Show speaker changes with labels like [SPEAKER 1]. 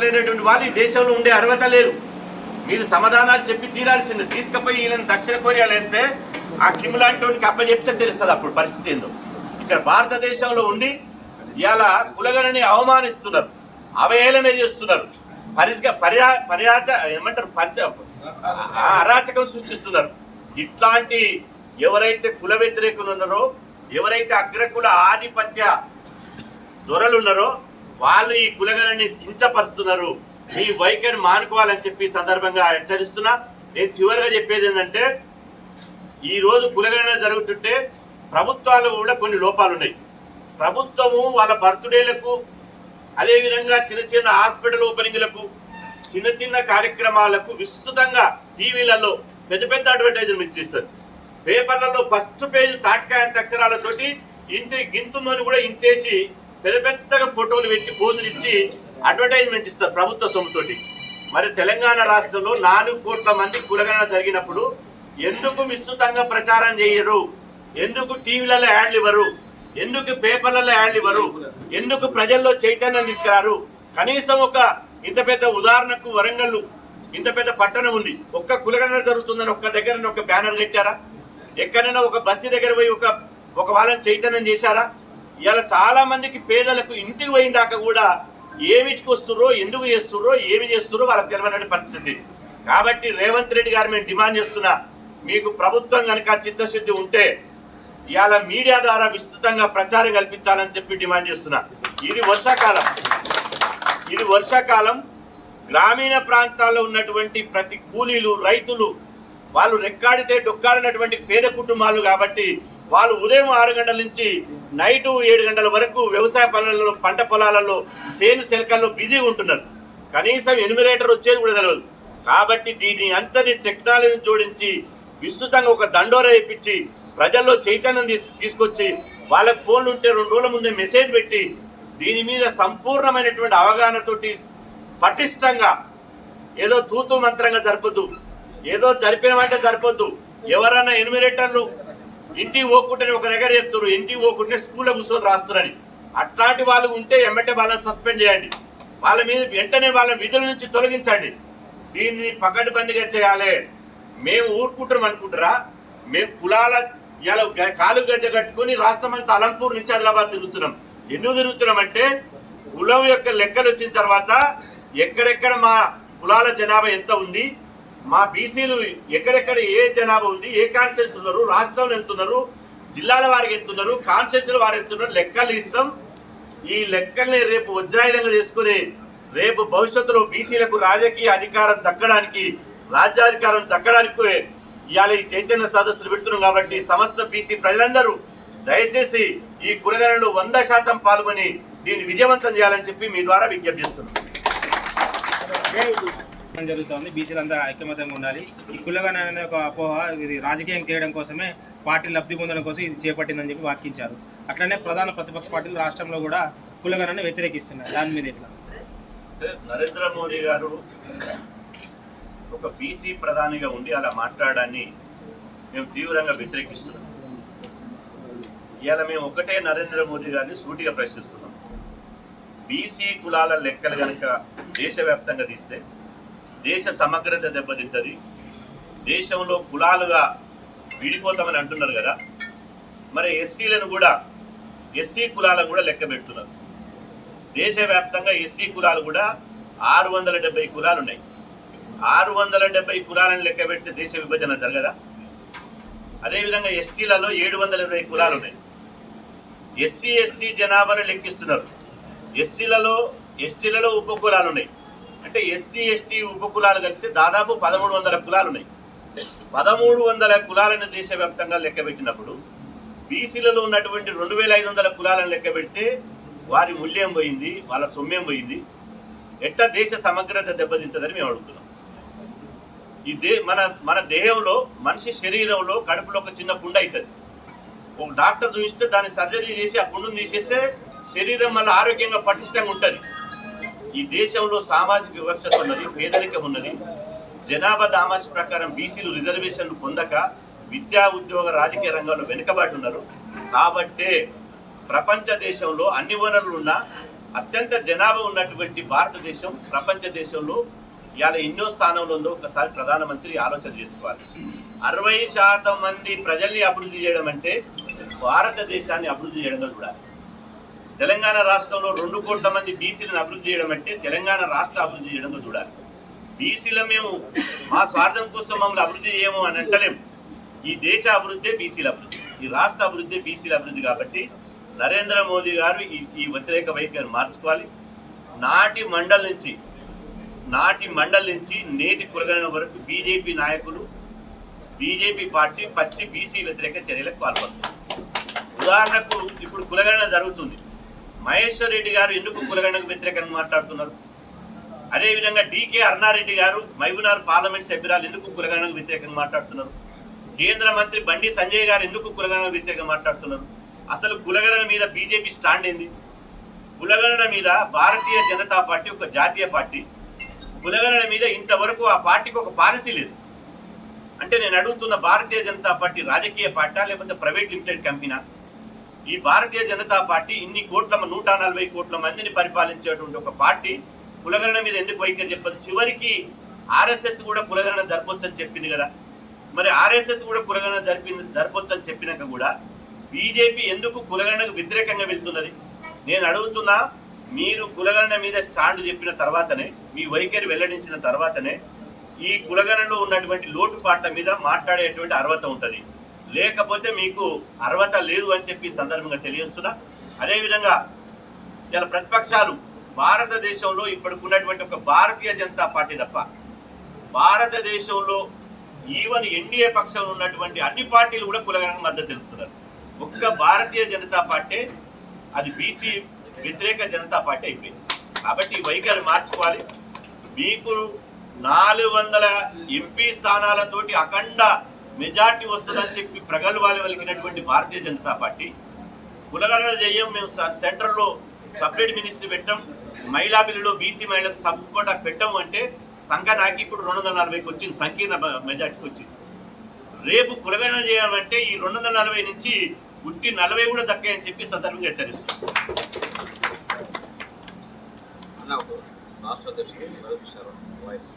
[SPEAKER 1] చేసుకోలేనటువంటి వాళ్ళు ఈ దేశంలో ఉండే అర్హత లేదు మీరు సమాధానాలు చెప్పి తీరాల్సింది. తీసుకుపోయి ఈయన దక్షిణ కొరియాలో వేస్తే ఆ కిమ్ లాంటి అప్పచెప్తే తెలుస్తుంది అప్పుడు పరిస్థితి ఏందో. ఇక్కడ భారతదేశంలో ఉండి ఇవాళ కులగనని అవమానిస్తున్నారు. అవహేళన చేస్తున్నారు. పరిస్థితి పర్యా పర్యాచ ఏమంటారు? పరిచ అరాచకం సృష్టిస్తున్నారు. ఇట్లాంటి ఎవరైతే కుల వ్యతిరేకులు ఉన్నారో ఎవరైతే అగ్రకుల ఆధిపత్య దొరలు ఉన్నారో వాళ్ళు ఈ కులగణని కించపరుస్తున్నారు మీ వైఖరి మానుకోవాలని చెప్పి సందర్భంగా హెచ్చరిస్తున్నా. నేను చివరిగా చెప్పేది ఏంటంటే ఈ రోజు కులగణన జరుగుతుంటే ప్రభుత్వాలు కూడా కొన్ని లోపాలు ఉన్నాయి. ప్రభుత్వము వాళ్ళ బర్త్డేలకు అదేవిధంగా చిన్న చిన్న హాస్పిటల్ ఓపెనింగ్లకు చిన్న చిన్న కార్యక్రమాలకు విస్తృతంగా టీవీలలో పెద్ద పెద్ద అడ్వర్టైజ్మెంట్ ఇచ్చేస్తారు పేపర్లలో ఫస్ట్ పేజ్ తాటికాయంత అక్షరాలతోటి ఇంత గింతుమని కూడా ఇంతేసి పెద్ద పెద్దగా ఫోటోలు పెట్టి పోజులు ఇచ్చి అడ్వర్టైజ్మెంట్ ఇస్తారు ప్రభుత్వ సొమ్ముతోటి. మరి తెలంగాణ రాష్ట్రంలో నాలుగు కోట్ల మంది కులగణన జరిగినప్పుడు ఎందుకు విస్తృతంగా ప్రచారం చేయరు? ఎందుకు టీవీలలో యాడ్లు ఇవ్వరు? ఎందుకు పేపర్లలో యాడ్లు ఇవ్వరు? ఎందుకు ప్రజల్లో చైతన్యం తీసుకురారు? కనీసం ఒక ఇంత పెద్ద ఉదాహరణకు వరంగల్ ఇంత పెద్ద పట్టణం ఉంది. ఒక్క కులగణన జరుగుతుందని ఒక్క దగ్గర ఒక బ్యానర్ కట్టారా? ఎక్కడైనా ఒక బస్సు దగ్గర పోయి ఒక ఒక వాళ్ళని చైతన్యం చేశారా? ఇలా చాలా మందికి పేదలకు ఇంటికి పోయిందాక కూడా ఏమిటికి వస్తుర్రో ఎందుకు చేస్తుర్రో ఏమి చేస్తుర్రో వాళ్ళకి తెలియని పరిస్థితి. కాబట్టి రేవంత్ రెడ్డి గారు మేము డిమాండ్ చేస్తున్నా మీకు ప్రభుత్వం కనుక చిత్తశుద్ధి ఉంటే ఇవాళ మీడియా ద్వారా విస్తృతంగా ప్రచారం కల్పించాలని చెప్పి డిమాండ్ చేస్తున్నా. ఇది వర్షాకాలం. ఇది వర్షాకాలం. గ్రామీణ ప్రాంతాల్లో ఉన్నటువంటి ప్రతి కూలీలు రైతులు వాళ్ళు రెక్కాడితే డొక్కాడినటువంటి పేద కుటుంబాలు కాబట్టి వాళ్ళు ఉదయం ఆరు గంటల నుంచి నైటు ఏడు గంటల వరకు వ్యవసాయ పనులలో పంట పొలాలలో సేను శిల్కల్లో బిజీగా ఉంటున్నారు. కనీసం ఎనిమిరేటర్ వచ్చేది కూడా తెలియదు కాబట్టి దీని అంతని టెక్నాలజీని జోడించి విస్తృతంగా ఒక దండోర వేయించి ప్రజల్లో చైతన్యం తీసు తీసుకొచ్చి వాళ్ళకి ఫోన్లు ఉంటే రెండు రోజుల ముందే మెసేజ్ పెట్టి దీని మీద సంపూర్ణమైనటువంటి అవగాహనతోటి పటిష్టంగా ఏదో తూతు మంత్రంగా జరపద్దు. ఏదో జరిపినమంటే జరపద్దు. ఎవరన్నా ఎనిమిరేటర్లు ఇంటికి పోకుంటే ఒక దగ్గర చెప్తారు ఇంటికి పోకుంటే స్కూల్లో కూర్చొని రాస్తారని అట్లాంటి వాళ్ళు ఉంటే ఎమ్మటే వాళ్ళని సస్పెండ్ చేయండి. వాళ్ళ మీద వెంటనే వాళ్ళ విధుల నుంచి తొలగించండి. దీన్ని పకడ్బందీగా చేయాలి. మేము ఊరుకుంటాం అనుకుంటారా? మేము కులాల ఇలా గ- కాలు గజ్జ కట్టుకొని రాష్ట్రం అంతా అలంపూర్ నుంచి ఆదిలాబాద్ తిరుగుతున్నాం. ఎందుకు తిరుగుతున్నాం అంటే కులం యొక్క లెక్కలు వచ్చిన తర్వాత ఎక్కడెక్కడ మా కులాల జనాభా ఎంత ఉంది మా బీసీలు ఎక్కడెక్కడ ఏ జనాభా ఉంది ఏ కాన్స్టిట్యూన్స్ ఉన్నారు రాష్ట్రంలో ఎంతున్నారు జిల్లాల వారికి ఎంతున్నారు కాన్స్టిట్యూన్సీల వారు ఎంతున్నారు లెక్కలు ఇస్తాం. ఈ లెక్కల్ని రేపు వజ్రాయుధంగా చేసుకుని రేపు భవిష్యత్తులో బీసీలకు రాజకీయ అధికారం దక్కడానికి రాజ్యాధికారం దక్కడానికి ఇవాళ ఈ చైతన్య సదస్సులు పెడుతున్నాం కాబట్టి సమస్త బీసీ ప్రజలందరూ దయచేసి ఈ కులగణలో వంద శాతం పాల్గొని దీన్ని విజయవంతం చేయాలని చెప్పి మీ ద్వారా విజ్ఞప్తి చేస్తున్నాం.
[SPEAKER 2] జరుగుతోంది. బీసీలంతా ఐక్యమత్యంగా ఉండాలి. ఈ కులగణ అనే ఒక అపోహ ఇది రాజకీయం చేయడం కోసమే పార్టీ లబ్ధి పొందడం కోసం ఇది చేపట్టిందని చెప్పి వాకించారు అట్లనే ప్రధాన ప్రతిపక్ష పార్టీలు రాష్ట్రంలో కూడా కులగణను వ్యతిరేకిస్తున్నాయి. దాని మీద ఎట్లా?
[SPEAKER 1] నరేంద్ర మోదీ గారు ఒక బీసీ ప్రధానిగా ఉండి అలా మాట్లాడాన్ని మేము తీవ్రంగా వ్యతిరేకిస్తున్నాం. ఇవాళ మేము ఒకటే నరేంద్ర మోదీ గారిని సూటిగా ప్రశ్నిస్తున్నాం. బీసీ కులాల లెక్కలు కనుక దేశవ్యాప్తంగా తీస్తే దేశ సమగ్రత దెబ్బతింటుంది. దేశంలో కులాలుగా విడిపోతామని అంటున్నారు కదా. మరి ఎస్సీలను కూడా ఎస్సీ కులాలను కూడా లెక్క పెడుతున్నారు. దేశవ్యాప్తంగా ఎస్సీ కులాలు కూడా ఆరు వందల డెబ్బై కులాలు ఉన్నాయి. ఆరు వందల డెబ్బై కులాలను లెక్క పెడితే దేశ విభజన జరగదా? అదేవిధంగా ఎస్టీలలో ఏడు వందల ఇరవై కులాలు ఉన్నాయి. ఎస్సీ ఎస్టీ జనాభాను లెక్కిస్తున్నారు. ఎస్సీలలో ఎస్టీలలో ఉప కులాలు ఉన్నాయి. అంటే ఎస్సీ ఎస్టీ ఉప కులాలు కలిస్తే దాదాపు పదమూడు వందల కులాలు ఉన్నాయి. పదమూడు వందల కులాలను దేశవ్యాప్తంగా లెక్క పెట్టినప్పుడు బీసీలలో ఉన్నటువంటి రెండు వేల ఐదు వందల కులాలను లెక్క పెడితే వారి మూల్యం పోయింది వాళ్ళ సొమ్యం పోయింది. ఎట్ట దేశ సమగ్రత దెబ్బతింటుందని మేము అడుగుతున్నాం. ఈ దే మన మన దేహంలో మనిషి శరీరంలో కడుపులో ఒక చిన్న పుండ అవుతుంది ఒక డాక్టర్ చూపిస్తే దాన్ని సర్జరీ చేసి ఆ పుండును తీసేస్తే శరీరం మళ్ళీ ఆరోగ్యంగా పటిష్టంగా ఉంటుంది. ఈ దేశంలో సామాజిక వివక్షత ఉన్నది పేదరికం ఉన్నది. జనాభా దామాష ప్రకారం బీసీలు రిజర్వేషన్లు పొందక విద్యా ఉద్యోగ రాజకీయ రంగంలో వెనుకబాటు ఉన్నారు కాబట్టే ప్రపంచ దేశంలో అన్ని వనరులు ఉన్నా అత్యంత జనాభా ఉన్నటువంటి భారతదేశం ప్రపంచ దేశంలో ఇవాళ ఎన్నో స్థానంలో ఉందో ఒకసారి ప్రధానమంత్రి ఆలోచన చేసుకోవాలి. అరవై శాతం మంది ప్రజల్ని అభివృద్ధి చేయడం అంటే భారతదేశాన్ని అభివృద్ధి చేయడంలో చూడాలి. తెలంగాణ రాష్ట్రంలో రెండు కోట్ల మంది బీసీలను అభివృద్ధి చేయడం అంటే తెలంగాణ రాష్ట్ర అభివృద్ధి చేయడంగా చూడాలి. బీసీల మేము మా స్వార్థం కోసం మమ్మల్ని అభివృద్ధి చేయము అని అంటలేము ఈ దేశ అభివృద్ధి బీసీల అభివృద్ధి. ఈ రాష్ట్ర అభివృద్ధి బీసీల అభివృద్ధి కాబట్టి నరేంద్ర మోదీ గారు ఈ ఈ వ్యతిరేక వైఖరిని మార్చుకోవాలి. నాటి మండలి నుంచి నాటి మండలి నుంచి నేటి కులగణన వరకు బీజేపీ నాయకులు బీజేపీ పార్టీ పచ్చి బీసీ వ్యతిరేక చర్యలకు పాల్పడుతుంది. ఉదాహరణకు ఇప్పుడు కులగణన జరుగుతుంది. మహేశ్వర్ రెడ్డి గారు ఎందుకు కులగండకు వ్యతిరేకంగా మాట్లాడుతున్నారు? అదేవిధంగా డీకే అరుణారెడ్డి గారు మైబునార్ పార్లమెంట్ సభ్యురాలు ఎందుకు కులగండకు వ్యతిరేకంగా మాట్లాడుతున్నారు? కేంద్ర మంత్రి బండి సంజయ్ గారు ఎందుకు కులగణనకు వ్యతిరేకంగా మాట్లాడుతున్నారు? అసలు కులగణన మీద బీజేపీ స్టాండ్ ఏంది? కులగణన మీద భారతీయ జనతా పార్టీ ఒక జాతీయ పార్టీ. కులగణన మీద ఇంతవరకు ఆ పార్టీకి ఒక పాలసీ లేదు. అంటే నేను అడుగుతున్న భారతీయ జనతా పార్టీ రాజకీయ పార్టీ లేకపోతే ప్రైవేట్ లిమిటెడ్ కంపెనీ ఈ భారతీయ జనతా పార్టీ ఇన్ని కోట్ల నూట నలభై కోట్ల మందిని పరిపాలించేటువంటి ఒక పార్టీ కులగరణ మీద ఎందుకు వైఖరి చెప్పదు. చివరికి ఆర్ఎస్ఎస్ కూడా కులగరణ జరపొచ్చని చెప్పింది కదా. మరి ఆర్ఎస్ఎస్ కూడా కులగరణ జరిపింది జరపొచ్చని చెప్పినాక కూడా బీజేపీ ఎందుకు కులగరణకు వ్యతిరేకంగా వెళ్తున్నది? నేను అడుగుతున్నా మీరు కులగణన మీద స్టాండ్ చెప్పిన తర్వాతనే మీ వైఖరి వెల్లడించిన తర్వాతనే ఈ కులగణలో ఉన్నటువంటి లోటుపాట్ల మీద మాట్లాడేటువంటి అర్హత ఉంటుంది. లేకపోతే మీకు అర్హత లేదు అని చెప్పి సందర్భంగా తెలియజేస్తున్నా. అదేవిధంగా ఇలా ప్రతిపక్షాలు భారతదేశంలో ఇప్పటికున్నటువంటి ఒక భారతీయ జనతా పార్టీ తప్ప భారతదేశంలో ఈవెన్ ఎన్డీఏ పక్షంలో ఉన్నటువంటి అన్ని పార్టీలు కూడా కులగణకు మద్దతు తెలుపుతున్నారు. ఒక్క భారతీయ జనతా పార్టీ అది బీసీ వ్యతిరేక జనతా పార్టీ అయిపోయింది. కాబట్టి వైఖరి మార్చుకోవాలి. మీకు నాలుగు వందల ఎంపీ స్థానాలతోటి అఖండ మెజార్టీ వస్తుందని చెప్పి ప్రగల్భాలు వలికినటువంటి భారతీయ జనతా పార్టీ. కులగణన చేయం మేము సెంటర్లో సెంట్రల్లో సపరేట్ మినిస్టర్ పెట్టాం. మహిళా బిల్లులో బీసీ మహిళలకు సబ్ కోటా పెట్టాము అంటే సంఘ నాకు ఇప్పుడు రెండు వందల నలభైకి వచ్చింది సంకీర్ణ మెజార్టీకి వచ్చింది. రేపు కులగణన చేయాలంటే ఈ రెండు వందల నలభై నుంచి ఉట్టి నలభై కూడా దక్కాయని చెప్పి సందర్భంగా హెచ్చరిస్తుంది
[SPEAKER 3] రాష్ట్ర అధ్యక్షుడు వాయిస్.